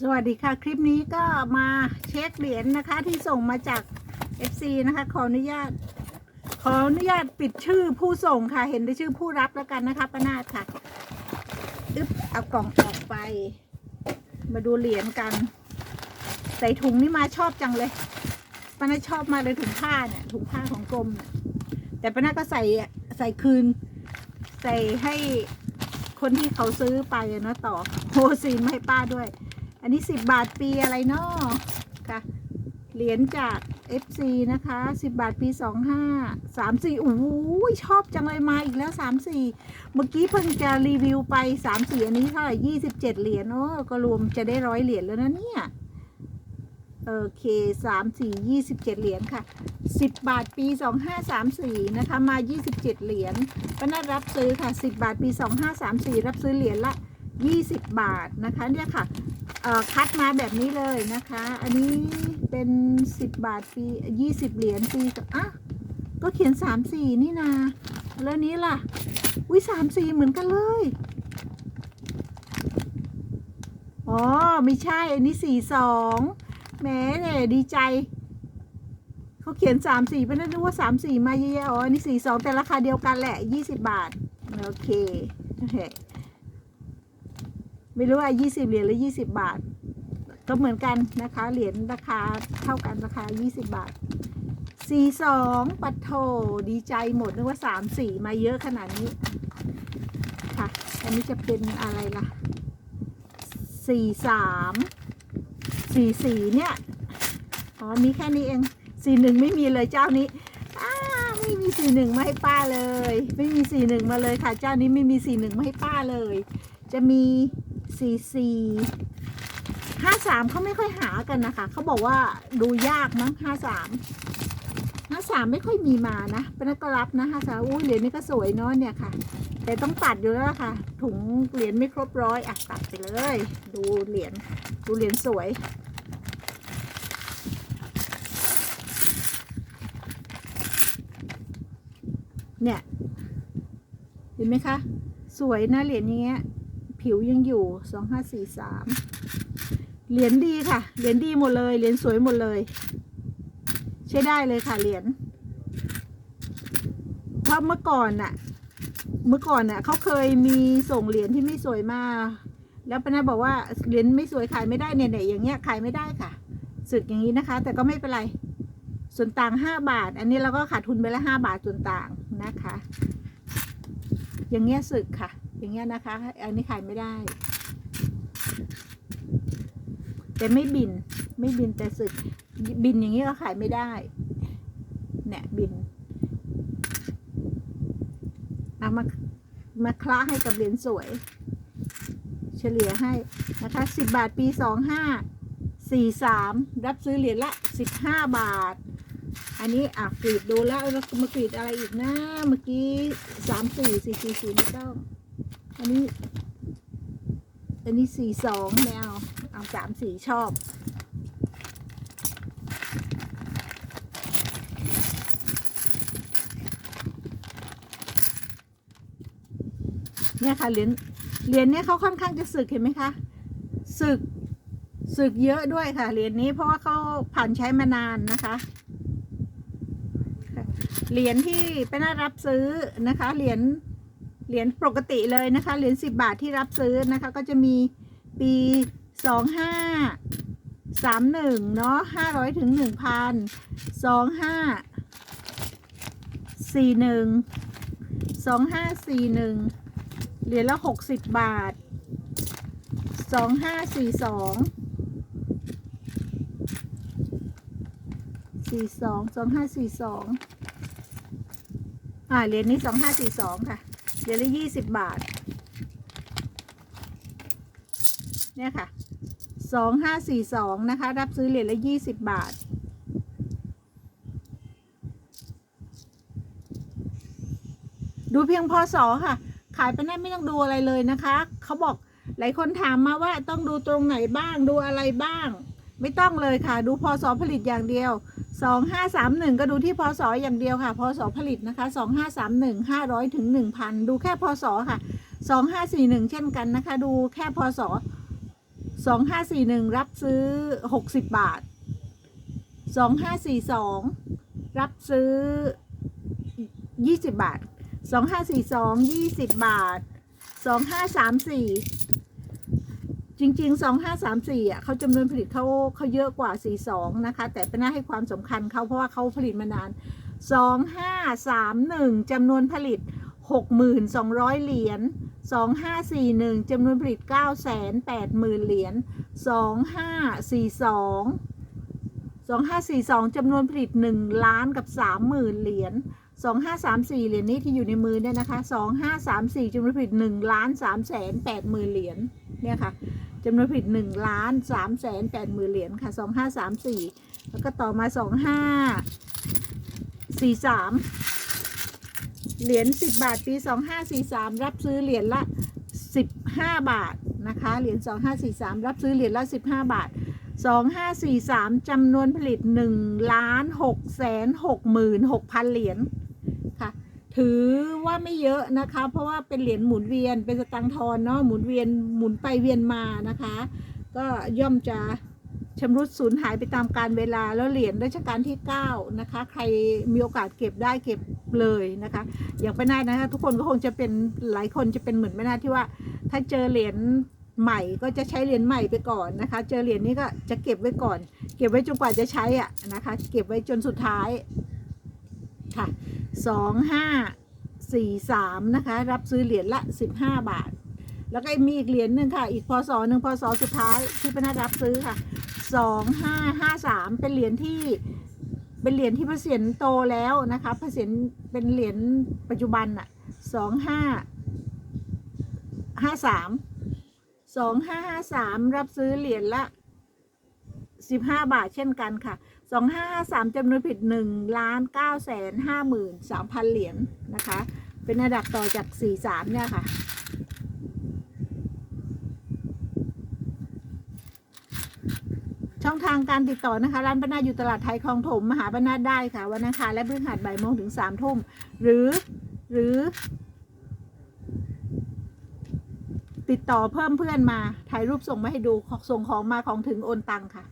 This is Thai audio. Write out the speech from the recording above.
สวัสดีค่ะ คลิปนี้ก็มาเช็คเหรียญนะคะที่ส่งมาจาก FC นะคะ ขออนุญาต ขออนุญาตปิดชื่อผู้ส่งค่ะ เห็นได้ชื่อผู้รับแล้วกันนะคะป้านาดค่ะอึ๊บเอากล่องออกไป มาดูเหรียญกัน ใส่ถุงนี่มาชอบจังเลยป้านาชอบมาเลยถุงผ้าเนี่ยถุงผ้าของกรมเนี่ยแต่ป้านาก็ใส่ใส่คืน ใส่ให้คนที่เขาซื้อไปเนาะต่อโฮซีนมาให้ป้าด้วย อันนี้สิบบาทปีอะไรเนาะค่ะ เหรียญจาก FC นะคะสิบบาทปีสองห้าสามสี่โอ้โหชอบจังเลยมาอีกแล้วสามสี่เมื่อกี้เพิ่งจะรีวิวไปสามสี่อันนี้เท่าไหร่ยี่สิบเจ็ดเหรียญโอ้ก็รวมจะได้ร้อยเหรียญแล้วนะเนี่ยโอเคสามสี่ยี่สิบเจ็ดเหรียญค่ะสิบบาทปีสองห้าสามสี่นะคะมายี่สิบเจ็ดเหรียญก็น่ารับซื้อค่ะสิบบาทปีสองห้าสามสี่รับซื้อเหรียญละยี่สิบบาทนะคะเนี่ยค่ะ คัดมาแบบนี้เลยนะคะ อันนี้เป็นสิบบาทปียี่สิบเหรียญปีอะก็เขียนสามสี่นี่นา แล้วนี้ล่ะวิสามสี่เหมือนกันเลย อ๋อ ไม่ใช่ อันนี้สี่สองแหมเนี่ยดีใจ เขาเขียนสามสี่ไปนั่นนึกว่าสามสี่มาเยอะๆอ๋อ อันนี้สี่สองแต่ราคาเดียวกันแหละยี่สิบบาท โอเคโอเค ไม่รู้ว่า20เหรียญหรือ20บาท ก็เหมือนกันนะคะ เหรียญราคาเท่ากันราคา20บาท42ปัดโทดีใจหมดนึกว่า3 4มาเยอะขนาดนี้ค่ะ อันนี้จะเป็นอะไรล่ะ43 44เนี่ย อ๋อ มีแค่นี้เอง41ไม่มีเลยเจ้านี้ไม่มี41มาให้ป้าเลย ไม่มี41มาเลยค่ะ เจ้านี้ไม่มี41มาให้ป้าเลย จะมี สี่สี่ห้าสามเขาไม่ค่อยหากันนะคะ เขาบอกว่าดูยากมั้งห้าสามห้าสามไม่ค่อยมีมานะเป็นนักก็รับนะห้าสามอุ้ยเหรียญนี้ก็สวยเนาะเนี่ยค่ะ แต่ต้องตัดอยู่แล้วล่ะค่ะ ถุงเหรียญไม่ครบร้อยอะตัดไปเลย ดูเหรียญดูเหรียญสวยเนี่ย เห็นไหมคะ สวยนะเหรียญอย่างเงี้ย ผิวยังอยู่สองห้าสี่สามเหรียญดีค่ะ เหรียญดีหมดเลย เหรียญสวยหมดเลย ใช้ได้เลยค่ะเหรียญเพราะเมื่อก่อนน่ะ เมื่อก่อนน่ะเขาเคยมีส่งเหรียญที่ไม่สวยมา แล้วปานาบอกว่าเหรียญไม่สวยขายไม่ได้เนี่ยเนี่ยอย่างเงี้ยขายไม่ได้ค่ะสึกอย่างนี้นะคะ แต่ก็ไม่เป็นไร ส่วนต่างห้าบาท อันนี้เราก็ขาดทุนไปละห้าบาทส่วนต่างนะคะ อย่างเงี้ยสึกค่ะ อย่างเงี้ยนะคะ อันนี้ขายไม่ได้ แต่ไม่บิน ไม่บินแต่สึก บินอย่างนี้ยก็ขายไม่ได้ เนี่ยบินเอามามาคล้าให้กับเหรียญสวย เฉลี่ยให้นะคะสิบบาทปีสองห้าสี่สามรับซื้อเหรียญละสิบห้าบาท อันนี้อะกรีดดูแล้วแล้วมากรีดอะไรอีกนะเมื่อกี้สามสี่สี่สี่สี่ไม่ต้อง อันนี้ อันนี้สี่สองไม่เอา เอาสามสี่ชอบ เนี่ยค่ะเหรียญ เหรียญเนี่ยเขาค่อนข้างจะสึกเห็นไหมคะ สึก สึกเยอะด้วยค่ะ เหรียญนี้เพราะว่าเขาผ่านใช้มานานนะคะเหรียญที่เป็นน่ารับซื้อนะคะ เหรียญ เหรียญปกติเลยนะคะ เหรียญสิบบาทที่รับซื้อนะคะ ก็จะมีปีสองห้าสามหนึ่งเนาะห้าร้อยถึงหนึ่งพันสองห้าสี่หนึ่งสองห้าสี่หนึ่งเหรียญละหกสิบบาทสองห้าสี่สองสี่สองสองห้าสี่สองอ่าเหรียญนี้สองห้าสี่สองค่ะ เหรียญละยี่สิบบาท เนี่ยค่ะสองห้าสี่สองนะคะ รับซื้อเหรียญละยี่สิบบาท ดูเพียงพอสอค่ะ ขายไปนั่นไม่ต้องดูอะไรเลยนะคะ เขาบอกหลายคนถามมาว่าต้องดูตรงไหนบ้างดูอะไรบ้าง ไม่ต้องเลยค่ะ ดูพศผลิตอย่างเดียว สองห้าสามหนึ่งก็ดูที่พศอย่างเดียวค่ะ พศผลิตนะคะสองห้าสามหนึ่งห้าร้อยถึงหนึ่งพันดูแค่พศค่ะสองห้าสี่หนึ่งเช่นกันนะคะ ดูแค่พศสองห้าสี่หนึ่งรับซื้อหกสิบบาทสองห้าสี่สองรับซื้อยี่สิบบาทสองห้าสี่สองยี่สิบบาทสองห้าสามสี่ จริงๆสองห้าสามสี่อะเขาจำนวนผลิตเขาเขาเยอะกว่าสี่สองนะคะ แต่เป็นหน่าให้ความสำคัญเขาเพราะว่าเขาผลิตมานานสองห้าสามหนึ่งจำนวนผลิตหกหมื่นสองร้อยเหรียญสองห้าสี่หนึ่งจำนวนผลิตเก้าแสนแปดหมื่นเหรียญสองห้าสี่สองสองห้าสี่สองจำนวนผลิตหนึ่งล้านกับสามหมื่นเหรียญสองห้าสามสี่เหรียญนี้ที่อยู่ในมือเนี่ยนะคะสองห้าสามสี่จำนวนผลิตหนึ่งล้านสามแสนแปดหมื่นเหรียญเนี่ยค่ะ จำนวนผลิตหนึ่งล้านสามแสนแปดหมื่นเหรียญค่ะสองห้าสามสี่แล้วก็ต่อมาสองห้าสี่สามเหรียญ10บาทปี2543รับซื้อเหรียญละ15บาทนะคะเหรียญ2543รับซื้อเหรียญละ15บาท2543จำนวนผลิต1ล้าน6แสน6หมื่น6พันเหรียญ ถือว่าไม่เยอะนะคะ เพราะว่าเป็นเหรียญหมุนเวียนเป็นสตังทอนเนาะหมุนเวียนหมุนไปเวียนมานะคะ ก็ย่อมจะชำรุดสูญหายไปตามการเวลาแล้วเหรียญรัชกาลที่ 9 นะคะ ใครมีโอกาสเก็บได้เก็บเลยนะคะ อย่างไม่น่านะคะทุกคนก็คงจะเป็นหลายคนจะเป็นเหมือนไม่น่าที่ว่า ถ้าเจอเหรียญใหม่ก็จะใช้เหรียญใหม่ไปก่อนนะคะ เจอเหรียญนี้ก็จะเก็บไว้ก่อน เก็บไว้จนกว่าจะใช้อะนะคะ เก็บไว้จนสุดท้ายค่ะ สองห้าสี่สามนะคะ รับซื้อเหรียญละสิบห้าบาท แล้วก็มีอีกเหรียญหนึ่งค่ะ อีกพศหนึ่งพศสุดท้ายที่เป็นนัดรับซื้อค่ะสองห้าห้าสามเป็นเหรียญที่เป็นเหรียญที่พระเศียรโตแล้วนะคะพระเศียรเป็นเหรียญปัจจุบันอะสองห้าห้าสามสองห้าห้าสามรับซื้อเหรียญละสิบห้าบาทเช่นกันค่ะ สองห้าห้าสามจำนวนผิดหนึ่งล้านเก้าแสนห้าหมื่นสามพันเหรียญนะคะ เป็นระดับต่อจากสี่สามเนี่ยค่ะ ช่องทางการติดต่อนะคะ ร้านป้านาอยู่ตลาดไทยคลองถม มหาป้านาได้ค่ะ วันอังคารและพฤหัสบ่ายโมงถึงสามทุ่ม หรือหรือ ติดต่อเพิ่มเพื่อนมา ถ่ายรูปส่งมาให้ดู ส่งของมาของถึงโอนตังค่ะ